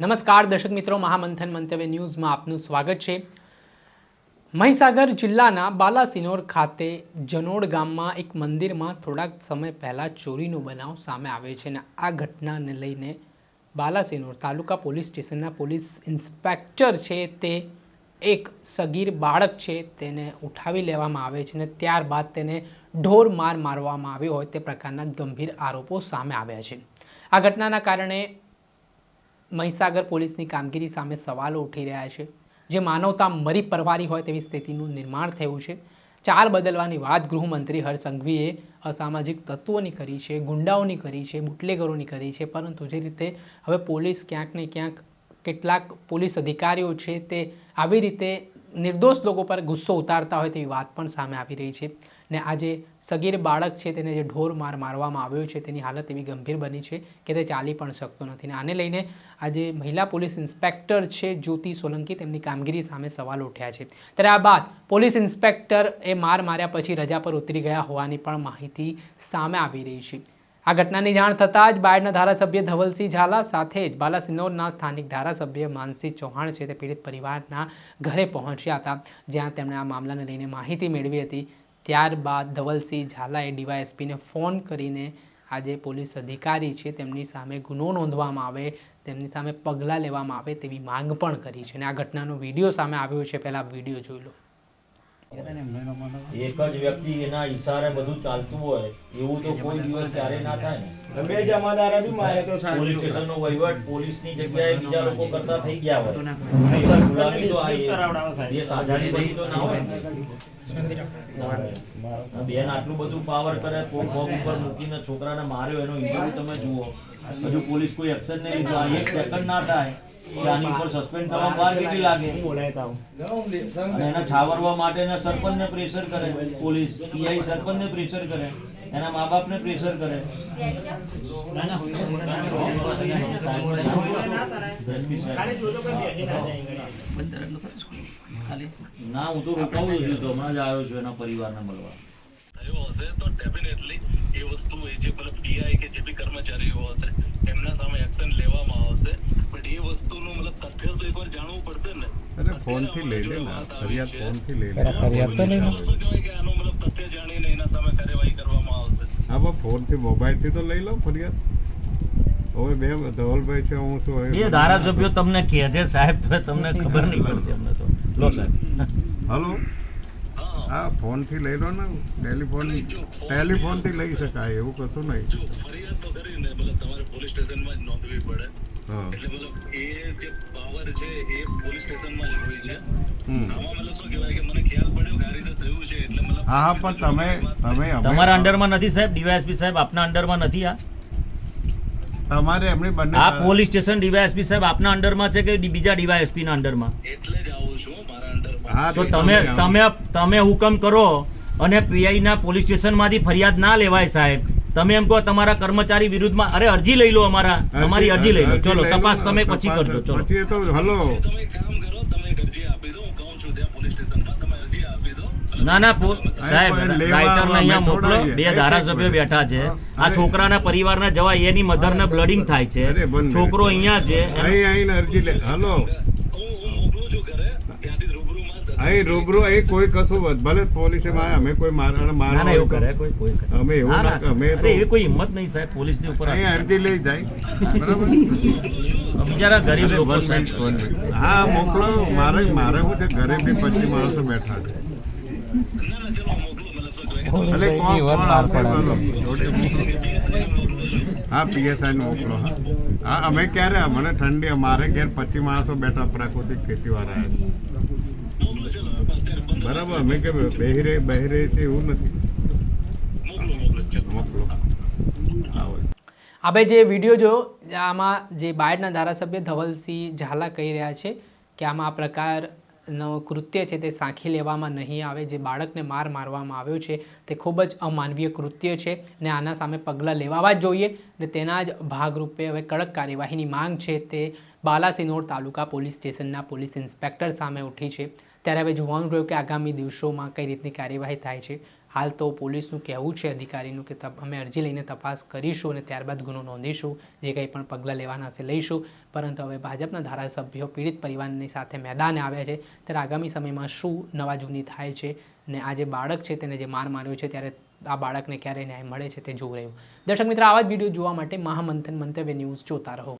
નમસ્કાર, દર્શક મિત્રો. મહામંથન મંતવ્ય ન્યૂઝમાં આપનું સ્વાગત છે. મહીસાગર જિલ્લાના બાલાસિનોર ખાતે જનોડ ગામમાં એક મંદિરમાં થોડાક સમય પહેલાં ચોરીનો બનાવ સામે આવે છે અને આ ઘટનાને લઈને બાલાસિનોર તાલુકા પોલીસ સ્ટેશનના પોલીસ ઇન્સ્પેક્ટર છે તે એક સગીર બાળક છે તેને ઉઠાવી લેવામાં આવે છે અને ત્યારબાદ તેને ઢોર માર મારવામાં આવ્યો હોય તે પ્રકારના ગંભીર આરોપો સામે આવ્યા છે. આ ઘટનાના કારણે મહીસાગર પોલીસની કામગીરી સામે સવાલો ઉઠી રહ્યા છે. જે માનવતા મરી પરવારી હોય તેવી સ્થિતિનું નિર્માણ થયું છે. ચાલ બદલવાની વાત ગૃહમંત્રી હર્ષ સંઘવીએ અસામાજિક તત્વોની કરી છે, ગુંડાઓની કરી છે, બુટલેગરોની કરી છે, પરંતુ જે રીતે હવે પોલીસ ક્યાંક ને ક્યાંક કેટલાક પોલીસ અધિકારીઓ છે તે આવી રીતે નિર્દોષ લોકો પર ગુસ્સો ઉતારતા હોય તેવી વાત પણ સામે આવી રહી છે. ને આજે સગીર બાળક છે તેને જે ઢોર માર મારવામાં આવ્યો છે તેની હાલત એવી ગંભીર બની છે કે તે ચાલી પણ શકતો નથી. ને આને લઈને આજે મહિલા પોલીસ ઇન્સ્પેક્ટર છે જ્યોતિ સોલંકી તેમની કામગીરી સામે સવાલ ઉઠ્યા છે. ત્યારે આ બાદ પોલીસ ઇન્સ્પેક્ટર એ માર માર્યા પછી રજા પર ઉતરી ગયા હોવાની પણ માહિતી સામે આવી રહી છે. આ ઘટનાની જાણ થતાં જ બાયડના ધારાસભ્ય ધવલસિંહ ઝાલા સાથે જ બાલાસિનોરના સ્થાનિક ધારાસભ્ય માનસિંહ ચૌહાણ છે તે પીડિત પરિવારના ઘરે પહોંચ્યા હતા, જ્યાં તેમણે આ મામલાને લઈને માહિતી મેળવી હતી. ત્યારબાદ ધવલસિંહ ઝાલાએ ડીવાયએસપીને ફોન કરીને આજે પોલીસ અધિકારી છે તેમની સામે ગુનો નોંધવામાં આવે, તેમની સામે પગલાં લેવામાં આવે તેવી માંગ પણ કરી છે અને આ ઘટનાનો વીડિયો સામે આવ્યો છે. પહેલાં વીડિયો જોઈ લો. એક જ વ્યક્તિ એના ઈશારે બધું ચાલતું હોય એવું તો કોઈ દિવસ ક્યારે ના થાય ને. જમાદારે બી મારે તો સારું. પોલીસ સ્ટેશનનો વહીવટ પોલીસની જગ્યાએ બીજા લોકો કરતા થઈ ગયા હોય. ગુલામી તો આ. એ સાધારી બધી તો ના હોય. બેન આટલું બધું પાવર કરે કોક ઉપર મૂકીને છોકરાને માર્યો એનો ઇન્ટરવ્યુ તમે જુઓ. હજુ પોલીસ કોઈ એક્શન નહીં લીધું. આ એક સેકન્ડ ના થાય. કે આની ઉપર સસ્પેન્ડ થવા વાર કેટલી લાગે. અને એને છાવરવા માટે એના સરપંચને પ્રેશર કરે. પોલીસ પીઆઈ સરપંચને પ્રેશર કરે. એના મા બાપને પ્રેશર કરે. ના જાય આગળ. ના હું તો રોકાવું છું હમણાં જ આવ્યો છું એના પરિવારને મળવા. થયો હશે તો ડેફિનેટલી એ વસ્તુ એ જે મતલબ ડીઆઈ કે જે બી કર્મચારીઓ હશે એમના સામે એક્શન લેવામાં આવશે. બટ એ વસ્તુનું મતલબ તથ્ય તો એકવાર જાણવું પડશે ને. અરે ફોનથી લઈ લે ને ફરિયાદ ફોનથી લઈ લે. ફરિયાદ તો લઈ શું કહેવાય કે આનું મતલબ તથ્ય જાણીને એના સામે કાર્યવાહી કરવામાં આવશે? હા બસ ફોનથી મોબાઈલથી તો લઈ લો ફરિયાદ. હવે બે ધવલભાઈ છે હું શું એ ધારાસભ્યો તમને કહે છે સાહેબ તો તમને ખબર નહીં પડતી અમને તો. લો સાહેબ. હલો? હા ફોનથી લઈ લો ને. ટેલિફોન ટેલિફોનથી લઈ શકાય એવું કશું નહીં. જો ફરિયાદ તો કરીને મતલબ તમારે પોલીસ સ્ટેશનમાં જ નોંધવી પડે. એટલે મતલબ એ જે પાવર છે એ પોલીસ સ્ટેશનમાં જ હોય છે. આમાં મતલબ શું કહેવાય કે મને ખ્યાલ પડ્યો કે આ રીતે થયું છે એટલે મતલબ હા હા પણ તમે તમે તમારા અંડરમાં નથી સાહેબ ડીવાયએસપી સાહેબ આપના અંડરમાં નથી આ? તમારે એમની બંને આ પોલીસ સ્ટેશન ડીવાયએસપી સાહેબ આપના અંડરમાં છે કે બીજા ડીવાયએસપી ના અંડરમાં? એટલે જ આવું છું મારા અંડર તો તમે તમે તમે હુકમ કરો અને પીઆઈ ના પોલીસ સ્ટેશનમાંથી ફરિયાદ ના લેવાય સાહેબ. તમે એમ કહો તમારા કર્મચારી વિરુદ્ધમાં અરે અરજી લઈ લો અમારા અમારી અરજી લઈ લો. ચલો તપાસ તમે પછી કરજો ચલો. પછી તો હલો. તમે એક કામ કરો તમે એક અરજી આપી દો હું કહું છું ત્યાં પોલીસ સ્ટેશનમાં તમે અરજી આપી દો. ના ના પો- સાહેબ રાઇટરને અહીંયા મોકલો બે. ધારાસભ્યો બેઠા છે. આ છોકરાના પરિવારના જવા એની મધરને બ્લડિંગ થાય છે. છોકરો અહીંયા છે અહીં આવીને અરજી લે. હલો હું હું મોકલું છું ઘરે ત્યાંથી રૂબરૂમાં અહીં રૂબરૂ અહીં કોઈ કશું ભલે પોલીસે મારે અમે કોઈ મારવા ના મારવા એવું કરે કોઈ કોઈ અમે એવું ના, ના. ના. અમે તો એવી કોઈ હિંમત નહીં સાહેબ પોલીસની ઉપર અહીં અરજી લઈ જાય. બરાબર? બિચારા ગરીબ લોકો. હા મોકલો. મારે મારે શું છે ઘરે બી પચીસ માણસો બેઠા છે. ના ના હા પીએસઆઈ નો મોકલો હા. હા અમે ક્યારે મને ઠંડી મારે ઘેર પચીસ માણસો બેઠા પ્રાકૃતિક ખેતી વાળા મોકલું ચલો અત્યારે બંધ બરાબર અમે કે બહેરે બહેરે છે એવું નથી. મોકલું આપણે જે વીડિયો જો આમાં જે બાયડના ધારાસભ્ય ધવલસિંહ ઝાલા કહી રહ્યા છે કે આમાં આ પ્રકારનો કૃત્ય છે તે સાંખી લેવામાં નહીં આવે, જે બાળકને માર મારવામાં આવ્યો છે તે ખૂબ જ અમાનવીય કૃત્ય છે ને આના સામે પગલાં લેવાવા જ જોઈએ ને તેના જ ભાગરૂપે હવે કડક કાર્યવાહીની માંગ છે તે બાલાસિનોર તાલુકા પોલીસ સ્ટેશનના પોલીસ ઇન્સ્પેક્ટર સામે ઉઠી છે. ત્યારે હવે જોવાનું રહ્યું કે આગામી દિવસોમાં કઈ રીતની કાર્યવાહી થાય છે. હાલ તો પોલીસનું કહેવું છે, અધિકારીનું કે અમે અરજી લઈને તપાસ કરીશું અને ત્યારબાદ ગુનો નોંધીશું, જે કંઈ પણ પગલાં લેવાના છે લઈશું. પરંતુ હવે ભાજપના ધારાસભ્યો, પીડિત પરિવારની સાથે મેદાને આવ્યા છે. ત્યારે આગામી સમયમાં શું નવા જૂની થાય છે ને આ જે બાળક છે તેને જે માર માર્યો છે ત્યારે આ બાળકને ક્યારે ન્યાય મળે છે તે જોવું રહ્યું. દર્શક મિત્ર, આવા જ વીડિયો જોવા માટે મહામંથન મંતવ્ય ન્યૂઝ જોતા રહો.